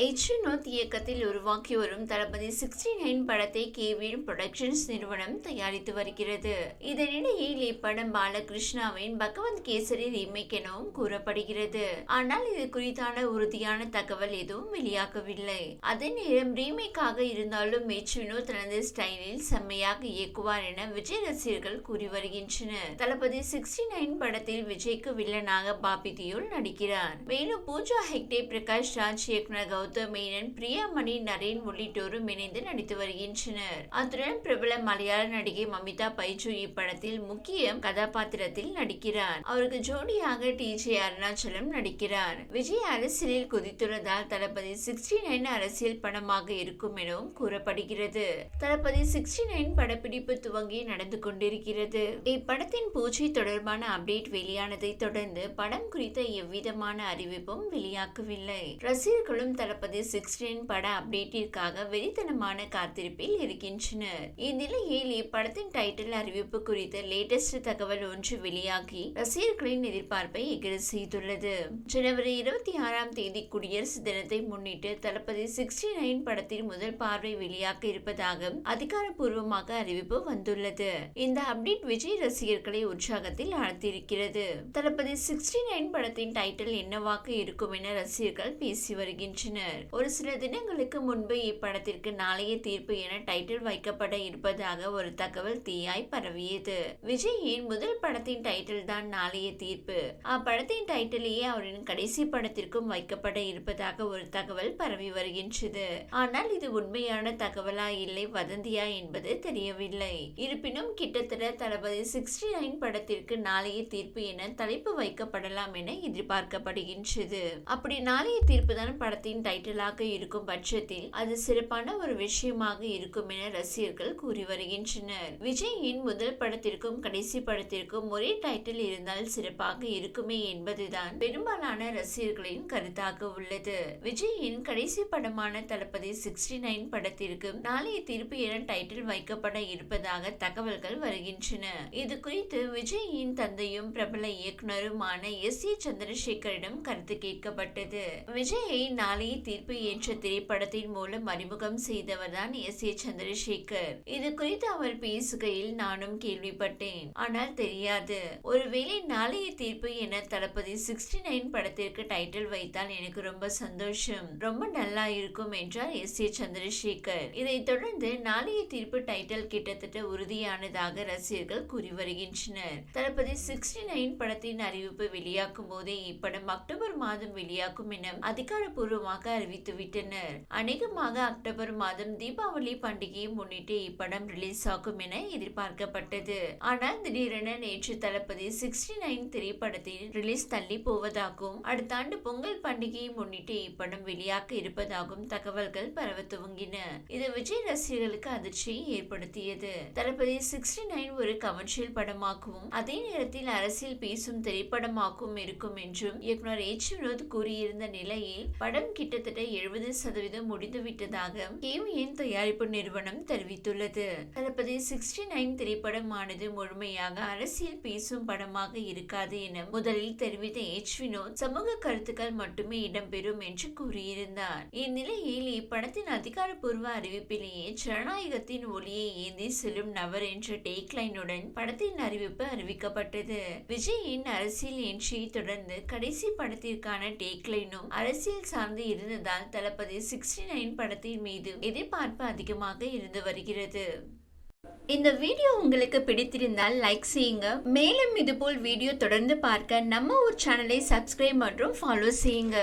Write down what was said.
H இயக்கத்தில் உருவாக்கி வரும் தளபதி சிக்ஸ்டி நைன் படத்தை கேவிஎன் புரொடக்ஷன்ஸ் நிறுவனம் தயாரித்து வருகிறது. இதனிடையில் இப்படம் பாலகிருஷ்ணாவின் பகவந்த் கேசரி ரீமேக் எனவும் கூறப்படுகிறது. ஆனால் இது குறித்தான உறுதியான தகவல் எதுவும் வெளியாகவில்லை. அதே நேரம் ரீமேக்காக இருந்தாலும் எச் வினோத் தனது ஸ்டைலில் செம்மையாக இயக்குவார் என விஜய் ரசிகர்கள் கூறி வருகின்றனர். தளபதி சிக்ஸ்டி நைன் படத்தில் விஜய்க்கு வில்லனாக பாபி தியோல் நடிக்கிறார். மேலும் பூஜா ஹெக்டே பிரகாஷ் ராஜ் இயக்குனர் கௌதம் மேனன் பிரியாமணி நரேன் உள்ளிட்டோரும் இணைந்து நடித்து வருகின்றனர். அத்துடன் பிரபல மலையாள நடிகை மமிதா பைஜு இப்படத்தில் முக்கிய கதாபாத்திரத்தில் நடிக்கிறார். அவருக்கு ஜோடியாக டி ஜே அருணாச்சலம் நடிக்கிறார். விஜய் அரசியலில் குதித்துள்ளதால் தளபதி சிக்ஸ்டி நைன் அரசியல் படமாக இருக்கும் எனவும் கூறப்படுகிறது. தளபதி சிக்ஸ்டி நைன் படப்பிடிப்பு துவங்கி நடந்து கொண்டிருக்கிறது. இப்படத்தின் பூஜை தொடர்பான அப்டேட் வெளியானதை தொடர்ந்து படம் குறித்த எவ்விதமான அறிவிப்பும் வெளியாகவில்லை. ரசிகர்களும் தளபதி சிக்ஸ்டீன் பட அப்டேட்டிற்காக வெறித்தனமான காத்திருப்பில் இருக்கின்றனர். இந்நிலையில் இப்படத்தின் டைட்டில் அறிவிப்பு குறித்த லேட்டஸ்ட் தகவல் ஒன்று வெளியாகி ரசிகர்களின் எதிர்பார்ப்பை எகிர செய்துள்ளது. ஜனவரி இருபத்தி ஆறாம் தேதி குடியரசு தினத்தை முன்னிட்டு தளபதி சிக்ஸ்டி நைன் படத்தின் முதல் பார்வை வெளியாக இருப்பதாக அதிகாரப்பூர்வமாக அறிவிப்பு வந்துள்ளது. இந்த அப்டேட் விஜய் ரசிகர்களை உற்சாகத்தில் ஆழ்த்தியிருக்கிறது. தளபதி சிக்ஸ்டி நைன் படத்தின் டைட்டில் என்னவாக இருக்கும் என ரசிகர்கள் பேசி வருகின்றனர். ஒரு சில தினங்களுக்கு முன்பு இப்படத்திற்கு நாளைய தீர்ப்பு என டைட்டில் வைக்கப்பட இருப்பதாக ஒரு தகவல் தீயாய் பரவியது. விஜயின் முதல் படத்தின் டைட்டில் தான் நாளைய தீர்ப்பு. அப்படத்தின் டைட்டிலேயே அவரின் கடைசி படத்திற்கும் வைக்கப்பட இருப்பதாக ஒரு தகவல் பரவி வருகின்றது. ஆனால் இது உண்மையான தகவலா இல்லை வதந்தியா என்பது தெரியவில்லை. இருப்பினும் கிட்டத்தட்ட தளபதி சிக்ஸ்டி நைன் படத்திற்கு நாளைய தீர்ப்பு என தலைப்பு வைக்கப்படலாம் என எதிர்பார்க்கப்படுகின்றது. அப்படி நாளைய தீர்ப்பு தான் படத்தின் டைட்டிலாக இருக்கும் பட்சத்தில் அது சிறப்பான ஒரு விஷயமாக இருக்கும் என ரசிகர்கள் கூறி வருகின்றனர். விஜயின் முதல் படத்திற்கும் கடைசி படத்திற்கும் ஒரே டைட்டில் இருந்தால் சிறப்பாக இருக்குமே என்பதுதான் பெரும்பாலான ரசிகர்களின் கருத்தாக உள்ளது. விஜயின் கடைசி படமான தளபதி சிக்ஸ்டி நைன் படத்திற்கு நாளைய தீர்ப்பு என டைட்டில் வைக்கப்பட இருப்பதாக தகவல்கள் வருகின்றன. இது குறித்து விஜயின் தந்தையும் பிரபல இயக்குனருமான எஸ் ஏ சந்திரசேகரிடம் கருத்து கேட்கப்பட்டது. விஜயை நாளைய தீர்ப்பு என்ற திரைப்படத்தின் மூலம் அறிமுகம் செய்தவர் தான் எஸ். ஏ. சந்திரசேகர். இது குறித்து அவர் பேசுகையில் நானும் கேள்விப்பட்டேன். ஆனால் தெரியாது. ஒருவேளை நாளைய தீர்ப்பு என தளபதி சிக்ஸ்டி நைன் படத்திற்கு டைட்டில் வைத்தால் எனக்கு ரொம்ப சந்தோஷம். ரொம்ப நல்லா இருக்கும் என்றார் எஸ். ஏ. சந்திரசேகர். இதைத் தொடர்ந்து நாளைய தீர்ப்பு டைட்டில் கிட்டத்தட்ட உறுதியானதாக ரசிகர்கள் கூறி வருகின்றனர். தளபதி சிக்ஸ்டி நைன் படத்தின் அறிவிப்பு வெளியாகும் போதே இப்படம் அக்டோபர் மாதம் வெளியாகும் என அதிகாரப்பூர்வமாக அறிவித்து விட்டனர். அநேகமாக அக்டோபர் மாதம் தீபாவளி பண்டிகையை முன்னிட்டு இப்படம் ரிலீஸ் ஆகும் என எதிர்பார்க்கப்பட்டது. ஆனால் திடீரென நேற்று தளபதி சிக்ஸ்டி நைன் திரைப்படத்தின் ரிலீஸ் தள்ளி போவதாகவும் அடுத்த ஆண்டு பொங்கல் பண்டிகையை முன்னிட்டு இப்படம் வெளியாக இருப்பதாகவும் தகவல்கள் பரவ துவங்கின. இது விஜய் ரசிகர்களுக்கு அதிர்ச்சியை ஏற்படுத்தியது. தளபதி சிக்ஸ்டி நைன் ஒரு கமர்ஷியல் படமாகவும் அதே நேரத்தில் அரசியல் பேசும் திரைப்படமாகவும் இருக்கும் என்றும் இயக்குனர் எச் வினோத் கூறியிருந்த நிலையில் படம் கிட்ட கிட்டத்தட்ட எழுபது சதவீதம் முடிந்துவிட்டதாக கேவிஎன் தயாரிப்பு நிறுவனம் தெரிவித்துள்ளது. தளபதி சிக்ஸ்டி நைன் திரைப்படமானது முழுமையாக அரசியல் பேசும் படமாக இருக்காது என முதலில் தெரிவித்த எச் வினோத் சமூக கருத்துக்கள் மட்டுமே இடம்பெறும் என்று கூறியிருந்தார். இந்நிலையில் இப்படத்தின் அதிகாரப்பூர்வ அறிவிப்பிலேயே ஜனநாயகத்தின் ஒளியை ஏந்தி செல்லும் நபர் என்ற டேக்லைனுடன் படத்தின் அறிவிப்பு அறிவிக்கப்பட்டது. விஜயின் அரசியல் என்ட்ரியை தொடர்ந்து கடைசி படத்திற்கான டேக்லைனும் அரசியல் சார்ந்து இருந்த இருந்ததால் தளபதி சிக்ஸ்டி நைன் படத்தின் மீது எதிர்பார்ப்பு அதிகமாக இருந்து வருகிறது. இந்த வீடியோ உங்களுக்கு பிடித்திருந்தால் லைக் செய்யுங்க. மேலும் இதுபோல் வீடியோ தொடர்ந்து பார்க்க நம்ம ஒரு சேனலை சப்ஸ்கிரைப் மற்றும் ஃபாலோ செய்யுங்க.